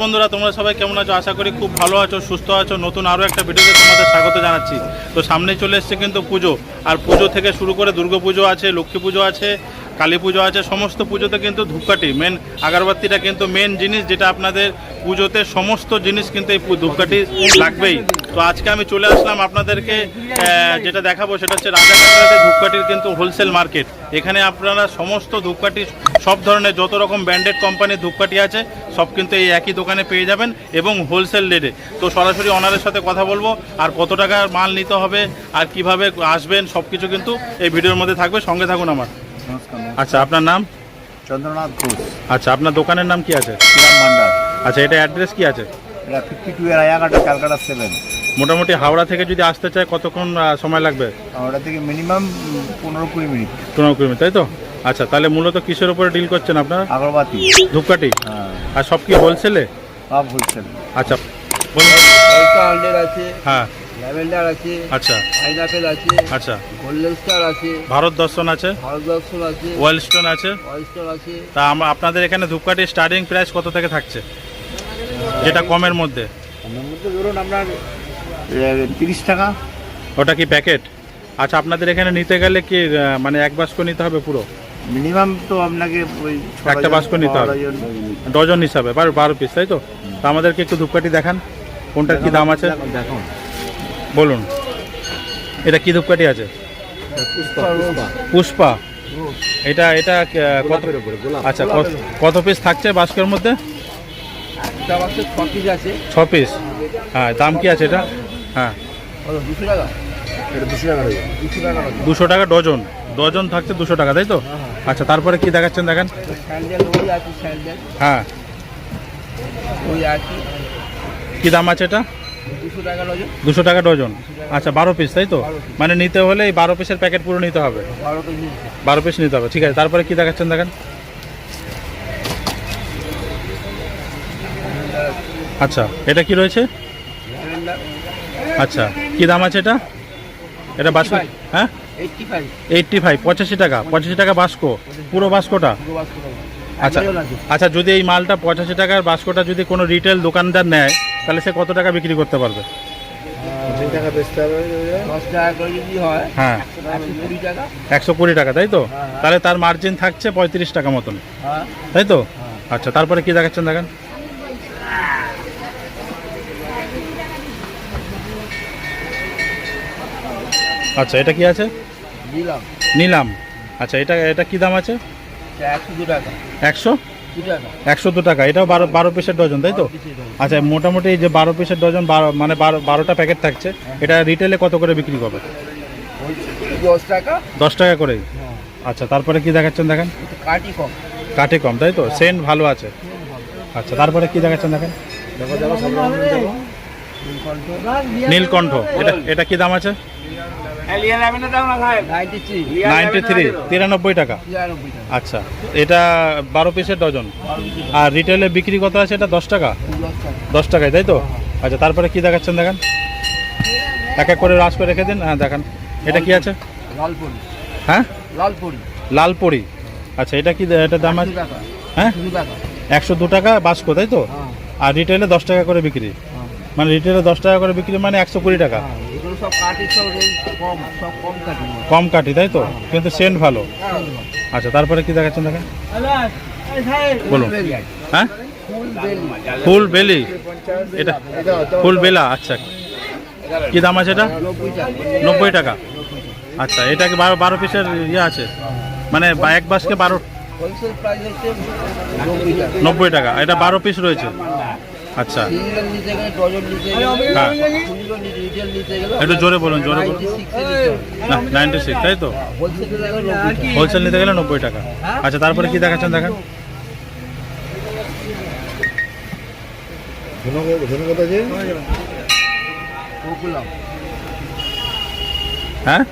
বন্ধুরা, তোমরা সবাই কেমন আছো? আশা করি খুব ভালো আছো, সুস্থ আছো। নতুন আরও একটা ভিডিওতে তোমাদের স্বাগত জানাচ্ছি। তো সামনে চলে এসছে কিন্তু পুজো। আর পুজো থেকে শুরু করে দুর্গা পুজো আছে, লক্ষ্মী পুজো আছে কালী পুজো আছে, সমস্ত পুজোতে কিন্তু ধূপকাঠি মেন আগরবাতিটা কিন্তু মেন জিনিস যেটা আপনাদের পুজোতে সমস্ত জিনিস কিন্তু এই ধূপকাঠি লাগবেই। তো আজকে আমি চলে আসলাম আপনাদেরকে যেটা দেখাবো সেটা হচ্ছে রাজাকান্দাতে ধূপকাঠির কিন্তু হোলসেল মার্কেট এখানে আপনারা সমস্ত ধূপকাঠি, সব ধরনের যত রকম ব্র্যান্ডেড কোম্পানির ধূপকাঠি আছে, সব কিন্তু এই একই দোকানে পেয়ে যাবেন এবং হোলসেল রেটে তো সরাসরি অনারের সাথে কথা বলব, আর কত টাকার মাল নিতে হবে, আর কীভাবে আসবেন সব কিছু কিন্তু এই ভিডিওর মধ্যে থাকবে, সঙ্গে থাকুন আমার। আচ্ছা আপনার নাম? চন্দ্রনাথ ঘোষ। আচ্ছা আপনার দোকানের নাম কি আছে? শ্রীরাম ভান্ডার। আচ্ছা এটা অ্যাড্রেস কি আছে? এটা ফিফটি টু এর আয়াঘাটা ক্যালকাটা সেভেন মোটামুটি হাওড়া থেকে যদি আসতে চায় কতক্ষণ সময় লাগবে? ওটা থেকে মিনিমাম পনেরো কুড়ি মিনিট। পনেরো কিলোমিটার তাই তো? আচ্ছা তাহলে মূলত কিসের উপরে ডিল করছেন আপনার? আগরবাতি। ধূপকাঠি? হ্যাঁ। আর সব কি হোলসেলে সব হোলসেল আচ্ছা হ্যাঁ। ল্যাভেন্ডার আছে আচ্ছা। পাইনাপেল আছে আচ্ছা। গোল্ডেন স্টার আছে ভারত দর্শন আছে? ভারত দর্শন আছে ওয়েল স্টোন আছে? অয়েস্টার আছে। তা আমরা আপনাদের এখানে ধূপকাঠির স্টার্টিং প্রাইস কত থেকে থাকছে? যেটা কমের মধ্যে। আমার মধ্যে ধরুন আপনার তিরিশ টাকা। ওটা কি প্যাকেট আচ্ছা আপনাদের এখানে নিতে গেলে কি মানে এক বাস্ক নিতে হবে পুরো? মিনিমাম তো আপনাকে ওই একটা বাস্ক নিতে হবে। ডজন। হিসাবে বারো বারো পিস তাই তো? আমাদেরকে একটু ধূপকাঠি দেখান কোনটার কি দাম আছে? দেখো বলুন। এটা কি ধূপকাঠি আছে? পুষ্পা। এটা এটা কত আচ্ছা কত- পিস থাকছে বাস্কের মধ্যে? ছ পিস হ্যাঁ দাম কি আছে এটা? হ্যাঁ। দুশো টাকা ডজন। ডজন থাকছে দুশো টাকা তাই তো? আচ্ছা তারপরে কি দেখাচ্ছেন দেখেন। হ্যাঁ। কি দাম আছে এটা? দুশো টাকা ডজন। আচ্ছা বারো পিস তাই তো? মানে নিতে হলে এই বারো পিসের প্যাকেট পুরো নিতে হবে? বারো পিস নিতে হবে। ঠিক আছে। তারপরে কি দেখাচ্ছেন দেখেন? আচ্ছা এটা কি রয়েছে? আচ্ছা কি দাম আছে এটা? এটা বাস্কো হ্যাঁ? এইটটি ফাইভ পঁচাশি টাকা। পঁচাশি টাকা বাস্কো। পুরো বাস্কোটা। আচ্ছা আচ্ছা যদি এই মালটা পঁচাশি টাকার বাস্কোটা যদি কোনো রিটেল দোকানদার নেয় তাহলে সে কত টাকা বিক্রি করতে পারবে? হয় একশো কুড়ি টাকা। তাই তো? হ্যাঁ, হ্যাঁ। তাহলে তার মার্জিন থাকছে পঁয়ত্রিশ টাকা মতন। হ্যাঁ। তাই তো? আচ্ছা তারপরে কি দেখাচ্ছেন দেখেন। আচ্ছা এটা কি আছে? দিলাম নিলাম। আচ্ছা এটা এটা কি দাম আছে? একশো দু টাকা। একশো? দু টাকা। একশো দু টাকা এটাও বারো বারো পিসের ডজন তাই তো? আচ্ছা মোটামুটি যে বারো পিসের ডজন বারো মানে বারো বারোটা প্যাকেট থাকছে এটা রিটেলে কত করে বিক্রি করবে দশ টাকা? দশ টাকা করেই? হ্যাঁ। আচ্ছা তারপরে কি দেখাচ্ছেন দেখেন? কাটি কম। কাঠে কম তাই তো? সেন্ট ভালো আছে। আচ্ছা তারপরে কি দেখাচ্ছেন দেখেন? নীলকণ্ঠ এটা এটা কি দাম আছে নাইনটি থ্রি নাইনটি থ্রি তিরানব্বই টাকা। তিরানব্বই টাকা। আচ্ছা এটা বারো পিসের ডজন। আর রিটেলে বিক্রি কত আছে এটা দশ টাকা। দশ টাকায় তাই তো? আচ্ছা তারপরে কি দেখাচ্ছেন দেখেন? এক এক করে রাস করে রেখে দিন। হ্যাঁ দেখান। এটা কি আছে? লালপুরি। হ্যাঁ? লালপুরি। লালপরি। আচ্ছা এটা কি এটার দাম আছে? হ্যাঁ? একশো দু টাকা বাস্কো তাই তো? হ্যাঁ। আর রিটেলে দশ টাকা করে বিক্রি। হ্যাঁ। মানে রিটেলে দশ টাকা করে বিক্রি মানে একশো কুড়ি টাকা। হ্যাঁ, সব কাঠি সব রেঞ্জ কম সব কম কাঠি। কম কাটি তাই তো? কিন্তু সেন্ট ভালো। আচ্ছা তারপরে কি দেখাচ্ছেন দেখেন? বলুন। হ্যাঁ? ফুল বেলি? এটা ফুল বেলা আচ্ছা। কি দাম আছে এটা? নব্বই টাকা। আচ্ছা এটা কি বারো বারো পিসের ইয়ে আছে? মানে এক বাসকে বারো নব্বই টাকা। এটা বারো পিস রয়েছে। আচ্ছা। সিঙ্গেল নিতে গেলে ডজন নিতে গেলে হ্যাঁ। রিটেল নিতে গেলে একটু জোরে বলুন জোরে বলুন। 96 এ না নাইনটি সিক্স তাই তো? হোলসেল নিতে গেলে নব্বই টাকা। হোলসেল নিতে গেলে নব্বই টাকা। আচ্ছা তারপরে কি দেখাচ্ছেন দেখেন। হ্যাঁ?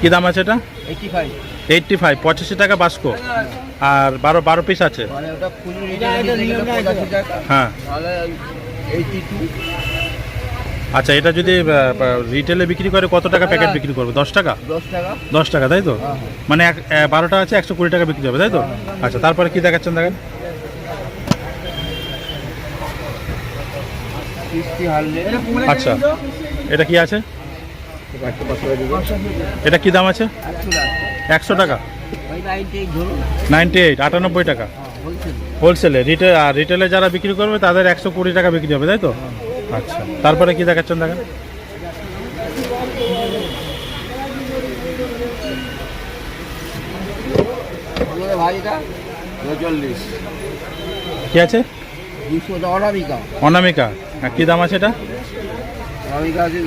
কি দাম আছে এটা? Eighty five. এইটটি ফাইভ পঁচাশি টাকা বাস্কো। আর বারো বারো পিস আছে। মানে হ্যাঁ। আচ্ছা এটা যদি রিটেলে বিক্রি করে কত টাকা প্যাকেট বিক্রি করবে? দশ টাকা? দশ টাকা। তাই তো? হ্যাঁ। মানে এক এ, বারোটা আছে একশো কুড়ি টাকা বিক্রি হবে তাই তো? আচ্ছা তারপরে কি দেখাচ্ছেন দেখেন? আচ্ছা এটা কি আছে? এটা কি দাম আছে? একশো টাকা। নাইনটি এইট, আটানব্বই টাকা। হোলসেলে রিটেল আর রিটেলে যারা বিক্রি করবে, তাদের একশো কুড়ি টাকা বিক্রি হবে, তাই তো? আচ্ছা তারপরে কি দেখাচ্ছেন, দেখেন। কি আছে? অনামিকা। অনামিকা কি দাম আছে এটা?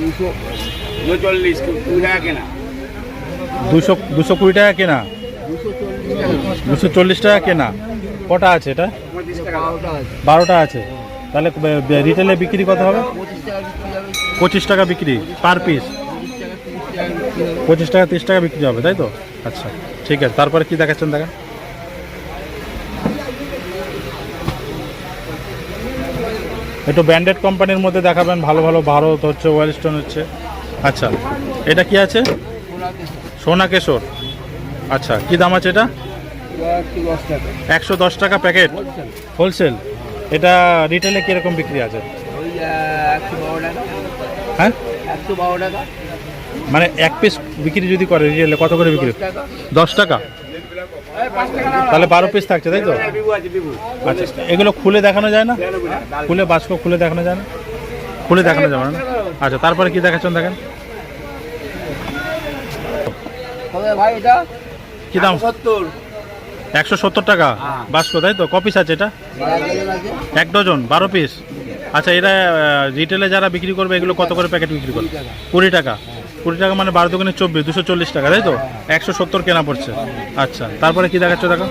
দুশো। চল্লিশ কুড়ি টাকা কেনা। দুশো দুশো কুড়ি টাকা কেনা? দুশো চল্লিশ টাকা কেনা। কটা আছে এটা? বারোটা আছে। তাহলে রিটেলে বিক্রি কত হবে? পঁচিশ টাকা বিক্রি পার পিস পঁচিশ টাকা তিরিশ টাকা বিক্রি হবে তাই তো? আচ্ছা ঠিক আছে। তারপরে কি দেখাচ্ছেন দেখেন একটু ব্র্যান্ডেড কোম্পানির মধ্যে দেখাবেন। ভালো ভালো ভারত হচ্ছে ওয়েলস্টোন হচ্ছে। আচ্ছা এটা কি আছে? সোনা কেশর আচ্ছা কি দাম আছে এটা? একশো দশ টাকা প্যাকেট। হোলসেল। এটা রিটেলে কীরকম বিক্রি আছে? হ্যাঁ? মানে এক পিস বিক্রি যদি করে, রিটেলে কত করে বিক্রি? দশ টাকা। তাহলে বারো পিস থাকছে, তাই তো? আচ্ছা এগুলো খুলে দেখানো যায় না? খুলে বাস্ক খুলে দেখানো যায় না? খুলে দেখানো যাবে না? আচ্ছা তারপরে কি দেখাচ্ছেন দেখেন ভাই এটা কি দাম সত্তর একশো সত্তর টাকা বাস্ক তাই তো কপিস আছে এটা এক ডজন বারো পিস আচ্ছা এরা রিটেলে যারা বিক্রি করবে এগুলো কত করে প্যাকেট বিক্রি করবে কুড়ি টাকা কুড়ি টাকা মানে বারো দোকানে চব্বিশ দুশো চল্লিশ টাকা তাই তো একশো সত্তর কেনা পড়ছে আচ্ছা তারপরে কি দেখাচ্ছ দেখো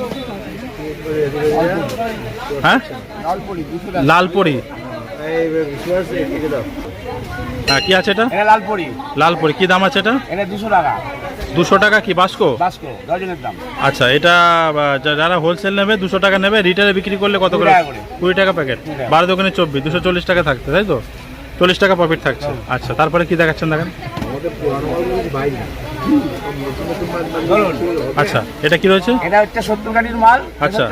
হ্যাঁ লালপরি হ্যাঁ কি আছে এটা? এটা লালপুরি। লালপরি কি দাম আছে এটা? এটা দুশো টাকা। দুশো টাকা কি বাস্কো? বাস্কো ডজনের দাম। আচ্ছা এটা যারা হোলসেল নেবে দুশো টাকা নেবে রিটেলে বিক্রি করলে কত করে। কুড়ি টাকা প্যাকেট। বারো দোকানে চব্বিশ দুশো চল্লিশ টাকা থাকতে তাই তো? চল্লিশ টাকা প্রফিট থাকছে। আচ্ছা তারপরে কি দেখাচ্ছেন দেখেন? আচ্ছা এটা কি রয়েছে? এটা হচ্ছে সত্তর গাড়ির মাল আচ্ছা।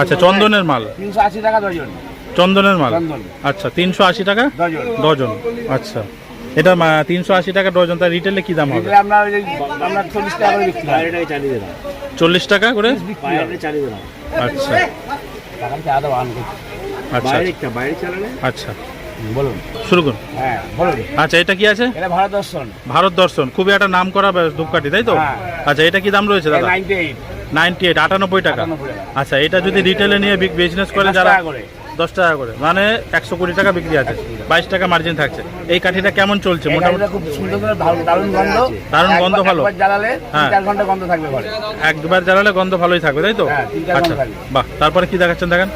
আচ্ছা চন্দনের মাল। তিনশো আশি টাকা ডজন চন্দনের মাল? আচ্ছা তিনশো আশি টাকা? ডজন। আচ্ছা। এটা তিনশো আশি টাকা ডজন তার রিটেলে কি দাম হবে? চল্লিশ টাকা করে। আচ্ছা। আচ্ছা। আচ্ছা। বলুন। শুরু করুন। হ্যাঁ বলুন। আচ্ছা এটা কি আছে? এটা ভারত দর্শন। ভারত দর্শন। খুবই একটা নাম করা ধূপকাঠি তাই তো? হ্যাঁ। আচ্ছা এটা কি দাম রয়েছে দাদা? নাইনটি এইট নাইনটি এইট আটানব্বই টাকা। আচ্ছা এটা যদি রিটেলে নিয়ে বিজনেস করে যারা। দশ টাকা করে। মানে একশো কুড়ি টাকা বিক্রি আছে বাইশ টাকা মার্জিন থাকছে। এই কাঠিটা কেমন চলছে? মোটামুটি খুব সুন্দর দারুণ গন্ধ। দারুণ গন্ধ ভালো। জ্বালালে হ্যাঁ। চার ঘণ্টা গন্ধ থাকবে একবার জ্বালালে গন্ধ ভালোই থাকবে তাই তো? হ্যাঁ, আচ্ছা। বাহ তারপরে কি দেখাচ্ছেন দেখেন?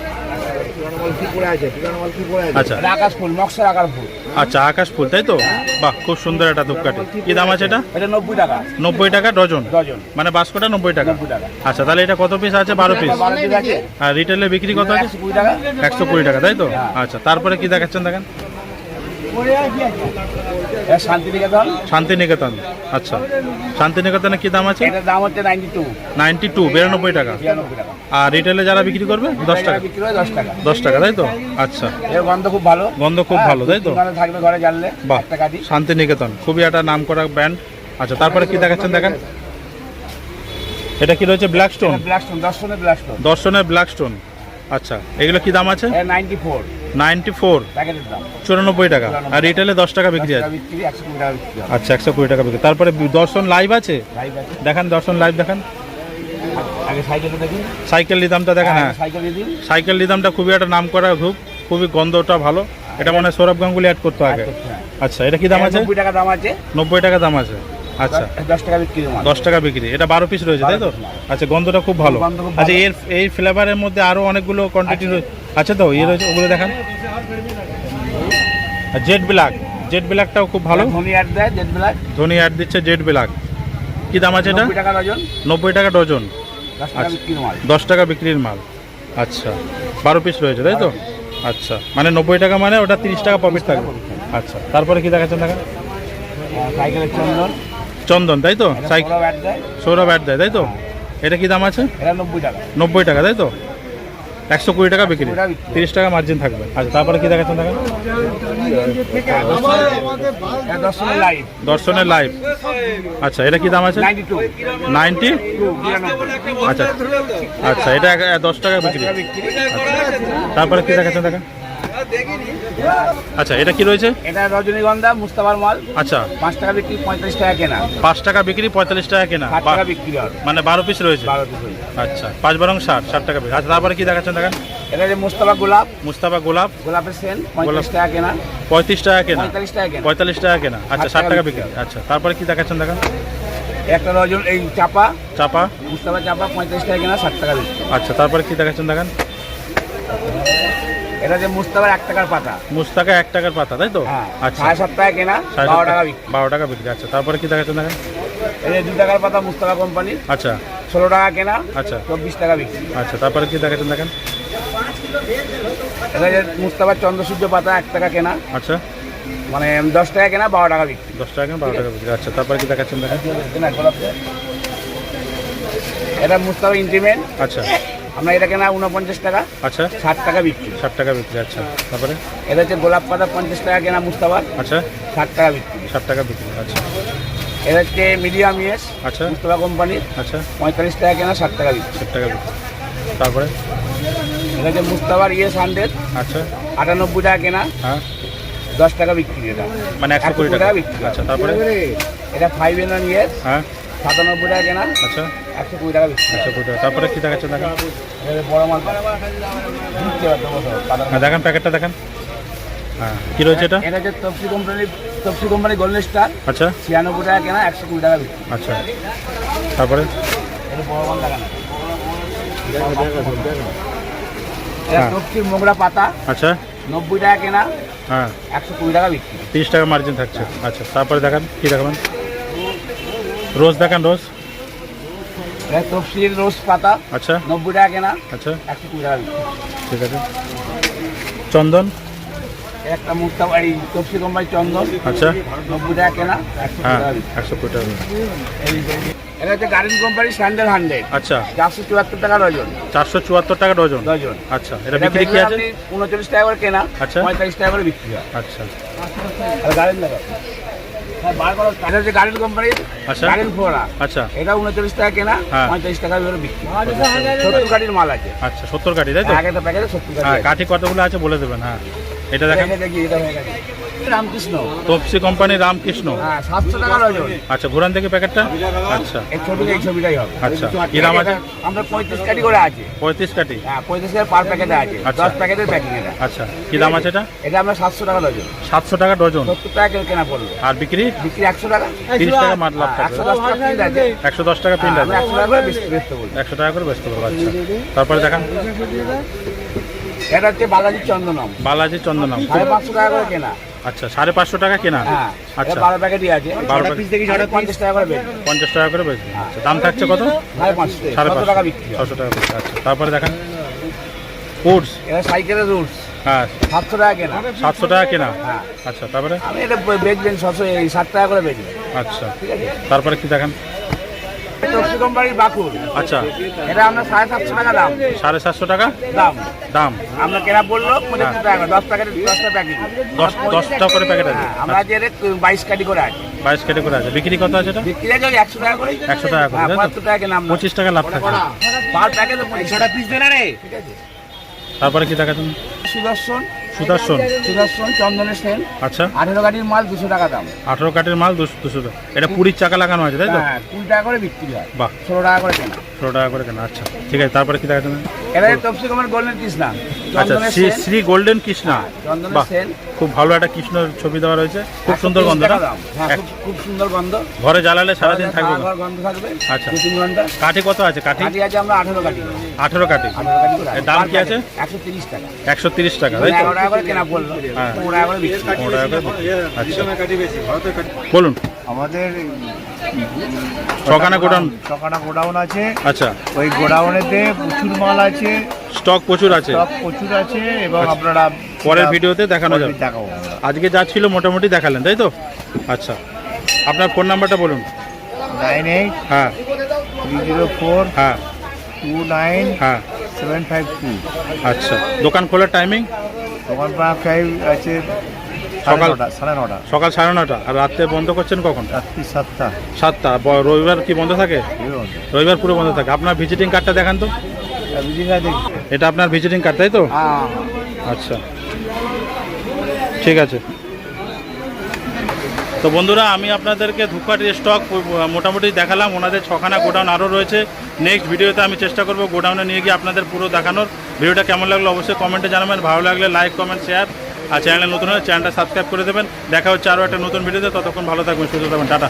আচ্ছা। আকাশ ফুল নকশার আকার ফুল। আচ্ছা আকাশ ফুল তাই তো? বাহ খুব সুন্দর একটা ধূপকাঠি। কি দাম আছে এটা? এটা নব্বই টাকা। নব্বই টাকা ডজন? ডজন। মানে বাস্কটা নব্বই টাকা? আচ্ছা তাহলে এটা কত পিস আছে? বারো পিস আর রিটেলে বিক্রি কত আছে? একশো কুড়ি টাকা। তাই তো? আচ্ছা তারপরে কি দেখাচ্ছেন দেখেন? শান্তিনিকেতন। শান্তিনিকেতন আচ্ছা। শান্তিনিকেতনে কি দাম আছে? এটার দাম হচ্ছে নাইনটি টু। নাইনটি টু বিরানব্বই টাকা। আর রিটেলে যারা বিক্রি করবে? দশ টাকা। বিক্রি হয় দশ টাকা। দশ টাকা তাই তো? আচ্ছা। এর গন্ধ খুব ভালো। গন্ধ খুব হ্যাঁ, ভালো, তাই তো? থাকবে ঘরে জানলে বাহ শান্তিনিকেতন। খুবই একটা নাম করা ব্র্যান্ড আচ্ছা তারপরে কি দেখাচ্ছেন দেখেন? এটা কি রয়েছে ব্ল্যাক স্টোন ব্ল্যাক স্টোন দর্শনের ব্ল্যাক স্টোন দর্শনের ব্ল্যাক স্টোন আচ্ছা এগুলো কি দাম আছে? এটা নাইনটি ফোর। Ninety four? চুরানব্বই টাকা। আর রিটেলে দশ টাকা বিক্রি আছে? আচ্ছা একশো কুড়ি টাকা বিক্রি। তারপরে দর্শন লাইভ আছে? দেখান দর্শন লাইভ দেখান। সাইকেল নিদামটা দেখেন হ্যাঁ সাইকেল সাইকেল নিদামটা খুবই একটা নাম করা ধূপ খুবই গন্ধটা ভালো। এটা মানে সৌরভ গাঙ্গুলি অ্যাড করতে আগে। আচ্ছা এটা কি দাম আছে? নব্বই টাকা দাম আছে। নব্বই টাকা দাম আছে। আচ্ছা। দশ টাকা বিক্রি দশ টাকা বিক্রি। এটা বারো পিস রয়েছে তাই তো? আচ্ছা গন্ধটা খুব ভালো। আচ্ছা এর এই ফ্লেভারের মধ্যে আরও অনেকগুলো কোয়ান্টিটি আছে তো? ইয়ে রয়েছে ওগুলো দেখান। Z black. জেড ব্ল্যাকটাও খুব ভালো। ধনী অ্যাড দেয় জেট ব্ল্যাক। ধোনি অ্যাড দিচ্ছে জেড ব্ল্যাক। কি দাম আছে এটা? নব্বই টাকা ডজন নব্বই টাকা ডজন। দশ টাকা আচ্ছা। দশ টাকা বিক্রির মাল। আচ্ছা। বারো পিস রয়েছে তাই তো? আচ্ছা। মানে নব্বই টাকা মানে ওটা তিরিশ টাকা প্রফিট থাকবে। আচ্ছা। তারপরে কি দেখাচ্ছেন সাইকেলের চন্দন। চন্দন তাই তো? সাইকেল সৌরভ অ্যাড দেয়। সৌরভ অ্যাড দেয় তাই তো? এটা কি দাম আছে? নব্বই টাকা। নব্বই টাকা তাই তো? একশো কুড়ি টাকা বিক্রি। তিরিশ টাকা মার্জিন থাকবে। আচ্ছা তারপরে কি দেখাচ্ছেন দেখেন দর্শনের লাইভ আচ্ছা এটা কি দাম আছে? নাইনটি আচ্ছা আচ্ছা এটা দশ টাকা বিক্রি। টাকা বিক্রি। তারপরে কি দেখাচ্ছেন দেখেন আচ্ছা এটা কি রয়েছে? এটা রজনীগন্ধা মুস্তাফার মাল। আচ্ছা। পাঁচ টাকা বিক্রি পঁয়তাল্লিশ টাকা কেনা। পাঁচ টাকা বিক্রি পঁয়তাল্লিশ টাকা কেনা। টাকা বিক্রি মানে বারো পিস রয়েছে? বারো পিস আচ্ছা পাঁচ বারং ষাট ষাট টাকা বিক্রি। আচ্ছা তারপরে কি দেখাচ্ছেন দেখেন? এটা যে মুস্তাফা গোলাপ। মুস্তাফা গোলাপ। গোলাপের সেন পঁয়তাল্লিশ টাকা কেনা। পঁয়ত্রিশ টাকা কেনা। পঁয়তাল্লিশ টাকা কেনা। পঁয়তাল্লিশ টাকা কেনা। আচ্ছা ষাট টাকা বিক্রি আচ্ছা তারপরে কি দেখাচ্ছেন দেখেন? একটা রজন এই চাপা। চাপা। মুস্তাফা চাপা পঁয়তাল্লিশ টাকা কেনা ষাট টাকা বিক্রি। আচ্ছা তারপরে কি দেখাচ্ছেন দেখেন? এটা যে মুস্তাফার এক টাকার পাতা। মুস্তাকা এক টাকার পাতা তাই তো? হ্যাঁ আচ্ছা। সাড়ে সাত টাকা কেনা বারো টাকা বিক্রি। বারো টাকা বিক্রি আচ্ছা। তারপরে কি দেখাচ্ছেন দেখেন? এই যে দু টাকার পাতা মুস্তাফা কোম্পানি আচ্ছা। ষোলো টাকা কেনা আচ্ছা। চব্বিশ টাকা বিক্রি। আচ্ছা তারপরে কি দেখাচ্ছেন দেখেন? এটা যে মুস্তাফার চন্দ্রসূর্য পাতা এক টাকা কেনা আচ্ছা। মানে দশ টাকা কেনা বারো টাকা বিক্রি। দশ টাকা কেনা বারো টাকা বিক্রি আচ্ছা। তারপরে কি দেখাচ্ছেন দেখেন? এটা মুস্তাফা ইন্টিমেন্ট আচ্ছা। আমরা এটা কেনা উনপঞ্চাশ টাকা আচ্ছা। ষাট টাকা বিক্রি। ষাট টাকা বিক্রি আচ্ছা। তারপরে? এটা হচ্ছে গোলাপ পাতা পঞ্চাশ টাকা কেনা মুস্তাফার আচ্ছা। ষাট টাকা বিক্রি। ষাট টাকা বিক্রি আচ্ছা। এটা হচ্ছে মিডিয়াম ইয়েস আচ্ছা। মুস্তাফা কোম্পানির আচ্ছা। পঁয়তাল্লিশ টাকা কেনা ষাট টাকা বিক্রি। ষাট টাকা বিক্রি। তারপরে? এটা হচ্ছে মুস্তাবার ইয়েস হান্ড্রেড আচ্ছা। আটানব্বই টাকা কেনা হ্যাঁ। দশ টাকা বিক্রি এটা। মানে একশো কুড়ি টাকা। বিক্রি। আচ্ছা তারপরে? এটা ফাইভ এন ওয়ান ইয়েস হ্যাঁ। সাতানব্বই টাকা কেনা। আচ্ছা। একশো কুড়ি টাকা একশো কুড়ি টাকা। তারপরে কি দেখাচ্ছেন দেখেন? বড় মাল হ্যাঁ দেখেন প্যাকেটটা দেখেন। হ্যাঁ কী রয়েছে এটা? এটা হচ্ছে Tapasi company Tapasi company golden star আচ্ছা। ছিয়ানব্বই টাকা কেনা একশো কুড়ি টাকা আচ্ছা। তারপরে? এটা বড় মাল লাগানো এটা হ্যাঁ। তপসির মোগরা পাতা আচ্ছা। নব্বই টাকা কেনা হ্যাঁ। একশো কুড়ি টাকা বিক্রি। তিরিশ টাকা মার্জিন থাকছে। আচ্ছা তারপরে দেখান কী দেখাবেন? রোজ দেখান রোজ। এটা তপসির রোজ পাতা আচ্ছা। নব্বই টাকা কেনা আচ্ছা। একশো কুড়ি টাকা ঠিক আছে। চন্দন? একটা মুক্তা এই তপসি কোম্পানি চন্দন আচ্ছা। নব্বই টাকা কেনা একশো কুড়ি হ্যাঁ টাকা এটা হচ্ছে গার্ডেন কোম্পানি স্যান্ডেল হান্ড্রেড আচ্ছা। চারশো চুয়াত্তর টাকা ডজন। চারশো চুয়াত্তর টাকা ডজন? ডজন। আচ্ছা এটা এটা বিক্রি কি আছে? উনচল্লিশ টাকা করে কেনা আচ্ছা। পঁয়তাল্লিশ টাকা করে বিক্রি হয়। আচ্ছা। আর গার্ডেন দেখো। হ্যাঁ কোম্পানি গার্ডেন কোম্পানির আচ্ছা। আচ্ছা। এটা উনচল্লিশ টাকা কেনা হ্যাঁ। পঁয়তাল্লিশ টাকা বিক্রি। সত্তর গাড়ির মাল আছে। আচ্ছা সত্তর কাঠি তাই তো? এক একটা প্যাকেটে সত্তর হ্যাঁ গাড়ি কাঠি কতগুলো আছে বলে দেবেন হ্যাঁ। এটা দেখেন। দেখি এটা গেছে। রামকৃষ্ণ। তপসি কোম্পানি রামকৃষ্ণ। হ্যাঁ সাতশো টাকা ডজন। আচ্ছা ঘুরান থেকে প্যাকেটটা। আচ্ছা। এই ছবিটা এই ছবিটাই হবে। আচ্ছা, কিদাম আছে? আমরা পঁয়ত্রিশ কাটি করে আছে। পঁয়ত্রিশ কাঠি? হ্যাঁ পঁয়ত্রিশ পার প্যাকেটে আছে। আচ্ছা। দশ প্যাকেটের প্যাকিং এটা। আচ্ছা। কি দাম আছে এটা? এটা আমরা সাতশো টাকা ডজন। সাতশো টাকা ডজন। সত্তর টাকা কেনা আর বিক্রি? বিক্রি একশো টাকা। তিরিশ টাকা লাভ হ্যাঁ, একশো দশ টাকা প্রিন্ট আছে একশো দশ টাকা প্রিন্ট আমরা আছে একশো টাকা করে বেচতে একশো টাকা করে আচ্ছা। তারপরে দেখান। এটা হচ্ছে বালাজি চন্দনম। বালাজি চন্দনাম। সাড়ে পাঁচশো টাকা করে কেনা। আচ্ছা সাড়ে পাঁচশো টাকা কেনা? হ্যাঁ আচ্ছা। বারো প্যাকেটই আছে। বারো পিস দেখি ছটা পঞ্চাশ টাকা করে পঞ্চাশ টাকা করে বেচবে। আচ্ছা দাম থাকছে কত? সাড়ে পাঁচশো। সাড়ে পাঁচশো। টাকা বিক্রি ছশো টাকা। আচ্ছা। তারপরে দেখান এটা সাইকেলের হ্যাঁ। সাতশো টাকা কেনা। সাতশো টাকা কেনা? হ্যাঁ। আচ্ছা তারপরে? আমি এটা বেচবেন ছশো এই ষাট টাকা করে বেচবেন। আচ্ছা। ঠিক আছে? তারপরে কি দেখান? কোম্পানির বাকুর আচ্ছা। এটা আমরা সাড়ে সাতশো টাকা দাম। সাড়ে সাতশো টাকা? দাম। দাম। আমরা কেনা বলল পঁচাত্তর টাকা করে, দশ প্যাকেট দশটা প্যাকেট দশ দশটা করে প্যাকেট আছে। হ্যাঁ আমরা যে রেট বাইশ কাটি করে আছে। বাইশ কেটে করে আছে। বিক্রি কত আছে এটা? বিক্রি আছে একশো টাকা করে। একশো টাকা করে হ্যাঁ পঁচাত্তর টাকা আমরা। পঁচিশ টাকা লাভ থাকবে পার প্যাকেটে ছটা পিস দেনা রে। ঠিক আছে। তারপরে কি দেখাচ্ছেন? সুদর্শন। সুদর্শন। সুদর্শন চন্দনের সেন আচ্ছা। আঠেরো গাড়ির মাল দুশো টাকা দাম। আঠেরো কাঠের মাল দুশো দুশো টাকা। এটা পুরীর চাকা লাগানো আছে তাই তো? হ্যাঁ কুড়ি টাকা করে বিক্রি হয়। বাহ। ষোলো টাকা করে কেনা। ষোলো টাকা করে কেন আচ্ছা ঠিক আছে তারপরে কি দেখাচ্ছেন এটা গোল্ডেন কৃষ্ণা আচ্ছা শ্রী শ্রী গোল্ডেন কৃষ্ণা চন্দনের বাহ খুব ভালো একটা কৃষ্ণর ছবি দেওয়া রয়েছে খুব সুন্দর 130 গন্ধটা। হ্যাঁ খুব সুন্দর গন্ধ। ঘরে জ্বালালে সারাদিন থাকবে গন্ধ থাকবে আচ্ছা। দু তিন ঘণ্টা। কাঠি কত আছে? কাঠি? কাঠি আছে আমরা আঠেরো কাঠি। আঠেরো দাম কি আছে? একশো তিরিশ টাকা। একশো তিরিশ টাকা তাই টাকা করে কেনা পড়ল। হ্যাঁ। পনেরো টাকা। আচ্ছা। বলুন। আমাদের ছখানা গোডাউন ছখানা গোডাউন আছে। আচ্ছা। ওই গোডাউনেতে প্রচুর মাল আছে। স্টক প্রচুর আছে? সব প্রচুর আছে এবং আচ্ছা। আপনারা পরের ভিডিওতে দেখানো যাবে। দেখাবো আজকে যা ছিল মোটামুটি দেখালেন তাই তো? আচ্ছা। আপনার ফোন নাম্বারটা বলুন। নাইন এইট হ্যাঁ। থ্রি জিরো ফোর হ্যাঁ। টু নাইন হ্যাঁ। Seven five two. আচ্ছা। দোকান খোলার টাইমিং দোকান ফাইভ আছে সকাল- সাড়ে নটা সকাল সাড়ে নটা আর রাত্রে বন্ধ করছেন কখন? রাত্রি সাতটা। সাতটা। রবিবার কি বন্ধ থাকে? রবিবার পুরো বন্ধ থাকে। আপনার ভিজিটিং কার্ডটা দেখান তো। দেখি এটা আপনার ভিজিটিং কার্ড তাই তো? হ্যাঁ। আচ্ছা। ঠিক আছে। তো বন্ধুরা আমি আপনাদেরকে ধূপকাঠির স্টক মোটামুটি দেখালাম। ওনাদের ছখানা গোডাউন আরও রয়েছে। নেক্সট ভিডিওতে আমি চেষ্টা করব গোডাউনে নিয়ে গিয়ে আপনাদের পুরো দেখানোর। ভিডিওটা কেমন লাগল অবশ্যই কমেন্টে জানাবেন। ভালো লাগলে লাইক কমেন্ট শেয়ার আর চ্যানেলে নতুন হলে চ্যানেলটা সাবস্ক্রাইব করে দেবেন। দেখা হচ্ছে আরও একটা নতুন ভিডিওতে। ততক্ষণ ভালো থাকবেন, সুস্থ থাকবেন। টাটা।